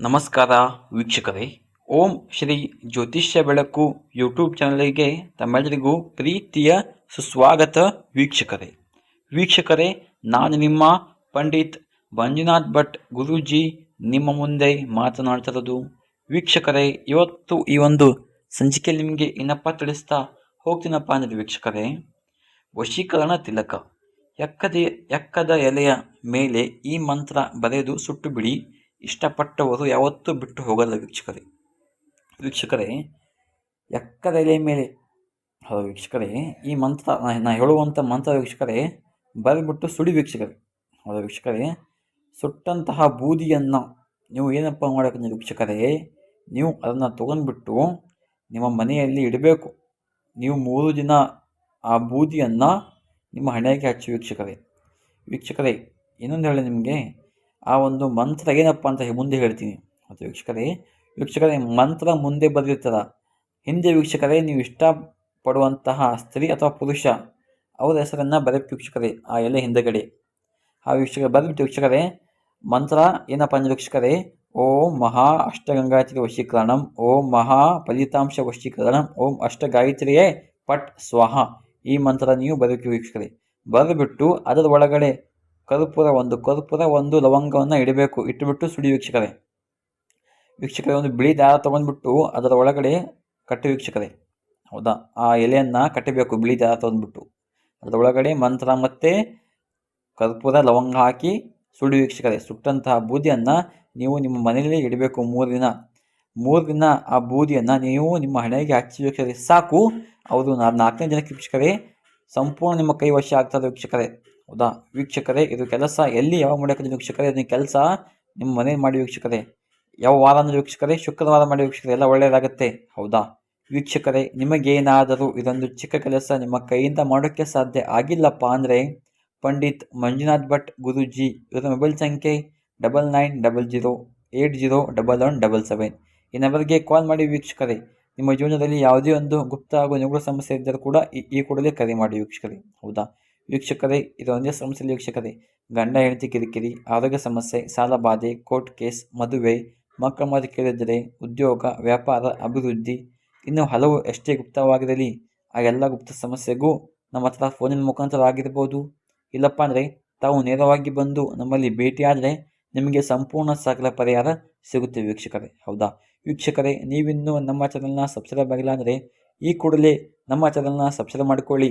ನಮಸ್ಕಾರ ವೀಕ್ಷಕರೇ. ಓಂ ಶ್ರೀ ಜ್ಯೋತಿಷ್ಯ ಬೆಳಕು ಯೂಟ್ಯೂಬ್ ಚಾನಲಿಗೆ ತಮ್ಮೆಲ್ಲರಿಗೂ ಪ್ರೀತಿಯ ಸುಸ್ವಾಗತ ವೀಕ್ಷಕರೇ. ವೀಕ್ಷಕರೇ, ನಾನು ನಿಮ್ಮ ಪಂಡಿತ್ ಮಂಜುನಾಥ್ ಭಟ್ ಗುರೂಜಿ ನಿಮ್ಮ ಮುಂದೆ ಮಾತನಾಡ್ತಿರೋದು ವೀಕ್ಷಕರೇ, ಇವತ್ತು ಈ ಒಂದು ಸಂಚಿಕೆ ನಿಮಗೆ ಏನಪ್ಪ ತಿಳಿಸ್ತಾ ಹೋಗ್ತೀನಪ್ಪ ಅಂದರೆ ವೀಕ್ಷಕರೇ. ವಶೀಕರಣ ತಿಲಕ. ಎಕ್ಕದ ಎಕ್ಕದ ಎಲೆಯ ಮೇಲೆ ಈ ಮಂತ್ರ ಬರೆದು ಸುಟ್ಟು ಬಿಡಿ. ಇಷ್ಟಪಟ್ಟವರು ಯಾವತ್ತೂ ಬಿಟ್ಟು ಹೋಗಲ್ಲ ವೀಕ್ಷಕರೇ. ವೀಕ್ಷಕರೇ ಎಕ್ಕದ ಎಲೆ ಮೇಲೆ. ಹೌದು ವೀಕ್ಷಕರೇ, ಈ ಮಂತ್ರ ನಾನು ಹೇಳುವಂಥ ಮಂತ್ರ ವೀಕ್ಷಕರೇ, ಬರೆದ್ಬಿಟ್ಟು ಸುಡಿ ವೀಕ್ಷಕರೇ. ಹೌದು ವೀಕ್ಷಕರೇ, ಸುಟ್ಟಂತಹ ಬೂದಿಯನ್ನು ನೀವು ಏನಪ್ಪ ಮಾಡಬೇಕಂದ್ರೆ ವೀಕ್ಷಕರೇ, ನೀವು ಅದನ್ನು ತೊಗೊಂಡ್ಬಿಟ್ಟು ನಿಮ್ಮ ಮನೆಯಲ್ಲಿ ಇಡಬೇಕು. ನೀವು ಮೂರು ದಿನ ಆ ಬೂದಿಯನ್ನು ನಿಮ್ಮ ಹಣೆಗೆ ಹಚ್ಚಿ ವೀಕ್ಷಕರೇ. ವೀಕ್ಷಕರೇ, ಇನ್ನೊಂದು ಹೇಳಿ ನಿಮಗೆ ಆ ಒಂದು ಮಂತ್ರ ಏನಪ್ಪ ಅಂತ ಮುಂದೆ ಹೇಳ್ತೀನಿ. ಅದು ವೀಕ್ಷಕರೇ ವೀಕ್ಷಕರೇ ಮಂತ್ರ ಮುಂದೆ ಬರೆದಿರ್ತದ ಹಿಂದೆ ವೀಕ್ಷಕರೇ, ನೀವು ಇಷ್ಟಪಡುವಂತಹ ಸ್ತ್ರೀ ಅಥವಾ ಪುರುಷ, ಅವರ ಹೆಸರನ್ನು ಬರೆದು ವೀಕ್ಷಕರೇ, ಆ ಎಲೆ ಹಿಂದಗಡೆ. ಆ ವೀಕ್ಷಕ ಬರೆದ್ಬಿಟ್ಟು ವೀಕ್ಷಕರೇ, ಮಂತ್ರ ಏನಪ್ಪ ಅಂದರೆ ವೀಕ್ಷಕರೇ, ಓಂ ಮಹಾ ಅಷ್ಟಗಂಗಾಯತ್ರಿ ವಶೀಕರಣಂ, ಓಂ ಮಹಾ ಫಲಿತಾಂಶ ವಶೀಕರಣಂ, ಓಂ ಅಷ್ಟಗಾಯತ್ರಿಯೇ ಪಟ್ ಸ್ವಾಹ. ಈ ಮಂತ್ರ ನೀವು ಬರೀಬೇಕು ವೀಕ್ಷಕರೇ. ಬರೆದುಬಿಟ್ಟು ಅದರ ಒಳಗಡೆ ಕರ್ಪೂರ ಒಂದು ಕರ್ಪೂರ ಒಂದು ಲವಂಗವನ್ನು ಇಡಬೇಕು. ಇಟ್ಟುಬಿಟ್ಟು ಸುಡಿ ವೀಕ್ಷಕರೇ. ವೀಕ್ಷಕರೇ, ಒಂದು ಬಿಳಿ ದಾರ ತೊಗೊಂಡ್ಬಿಟ್ಟು ಅದರ ಒಳಗಡೆ ಕಟ್ಟಿ ವೀಕ್ಷಕರೇ. ಹೌದಾ? ಆ ಎಲೆಯನ್ನು ಕಟ್ಟಬೇಕು, ಬಿಳಿ ದಾರ ತೊಗೊಂಡ್ಬಿಟ್ಟು. ಅದರ ಒಳಗಡೆ ಮಂತ್ರ ಮತ್ತು ಕರ್ಪೂರ ಲವಂಗ ಹಾಕಿ ಸುಡಿ ವೀಕ್ಷಕರೇ. ಸುಟ್ಟಂತಹ ಬೂದಿಯನ್ನು ನೀವು ನಿಮ್ಮ ಮನೆಯಲ್ಲಿ ಇಡಬೇಕು ಮೂರು ದಿನ. ಮೂರು ದಿನ ಆ ಬೂದಿಯನ್ನು ನೀವು ನಿಮ್ಮ ಹಣೆಗೆ ಹಚ್ಚಿ ವೀಕ್ಷಕರೇ. ಸಾಕು. ಅವರು ನಾಲ್ಕನೇ ದಿನಕ್ಕೆ ವೀಕ್ಷಕರೇ, ಸಂಪೂರ್ಣ ನಿಮ್ಮ ಕೈ ವಶ ಆಗ್ತದೆ ವೀಕ್ಷಕರೇ. ಹೌದಾ? ವೀಕ್ಷಕರೇ, ಇದು ಕೆಲಸ ಎಲ್ಲಿ ಯಾವಾಗ ಮಾಡಬೇಕಂದ್ರೆ ವೀಕ್ಷಕರೇ ಇದನ್ನ ಕೆಲಸ ನಿಮ್ಮ ಮನೇಲಿ ಮಾಡಿ ವೀಕ್ಷಕರೇ. ಯಾವ ವಾರ ವೀಕ್ಷಕರೇ, ಶುಕ್ರವಾರ ಮಾಡಿ ವೀಕ್ಷಕರೇ, ಎಲ್ಲ ಒಳ್ಳೆಯದಾಗತ್ತೆ. ಹೌದಾ? ವೀಕ್ಷಕರೇ, ನಿಮಗೇನಾದರೂ ಇದೊಂದು ಚಿಕ್ಕ ಕೆಲಸ ನಿಮ್ಮ ಕೈಯಿಂದ ಮಾಡೋಕ್ಕೆ ಸಾಧ್ಯ ಆಗಿಲ್ಲಪ್ಪ ಅಂದರೆ, ಪಂಡಿತ್ ಮಂಜುನಾಥ್ ಭಟ್ ಗುರುಜಿ, ಇವರ ಮೊಬೈಲ್ ಸಂಖ್ಯೆ double nine double zero eight zero double one double seven. ಈ ನಂಬರ್ಗೆ ಕಾಲ್ ಮಾಡಿ ವೀಕ್ಷಕರೇ. ನಿಮ್ಮ ಜೀವನದಲ್ಲಿ ಯಾವುದೇ ಒಂದು ಗುಪ್ತ ಹಾಗೂ ನಿಗೂಢ ಸಮಸ್ಯೆ ಇದ್ದರೂ ಕೂಡ ಈ ಕೂಡಲೇ ಕರೆ ಮಾಡಿ ವೀಕ್ಷಕರೇ. ಹೌದಾ? ವೀಕ್ಷಕರೇ ಇದೊಂದೇ ಸಮಸ್ಯೆಯಲ್ಲಿ ವೀಕ್ಷಕರೇ. ಗಂಡ, ಹೆಂಡತಿ, ಕಿರಿಕಿರಿ, ಆರೋಗ್ಯ ಸಮಸ್ಯೆ, ಸಾಲ ಬಾಧೆ, ಕೋರ್ಟ್ ಕೇಸ್, ಮದುವೆ, ಮಕ್ಕಳ ಮಾತು ಕೇಳಿದರೆ ಉದ್ಯೋಗ, ವ್ಯಾಪಾರ, ಅಭಿವೃದ್ಧಿ ಇನ್ನು ಹಲವು ಎಷ್ಟೇ ಗುಪ್ತವಾಗಿರಲಿ, ಆ ಎಲ್ಲ ಗುಪ್ತ ಸಮಸ್ಯೆಗೂ ನಮ್ಮ ಹತ್ರ ಫೋನಿನ ಮುಖಾಂತರ ಆಗಿರ್ಬೋದು. ಇಲ್ಲಪ್ಪ ಅಂದರೆ, ತಾವು ನೇರವಾಗಿ ಬಂದು ನಮ್ಮಲ್ಲಿ ಭೇಟಿಯಾದರೆ ನಿಮಗೆ ಸಂಪೂರ್ಣ ಸಕಲ ಪರಿಹಾರ ಸಿಗುತ್ತೆ ವೀಕ್ಷಕರೇ. ಹೌದಾ? ವೀಕ್ಷಕರೇ, ನೀವಿನ್ನೂ ನಮ್ಮ ಚಾನಲ್ನ ಸಬ್ಸ್ಕ್ರೈಬ್ ಆಗಿಲ್ಲ ಅಂದರೆ ಈ ಕೂಡಲೇ ನಮ್ಮ ಚಾನಲ್ನ ಸಬ್ಸ್ಕ್ರೈಬ್ ಮಾಡಿಕೊಳ್ಳಿ.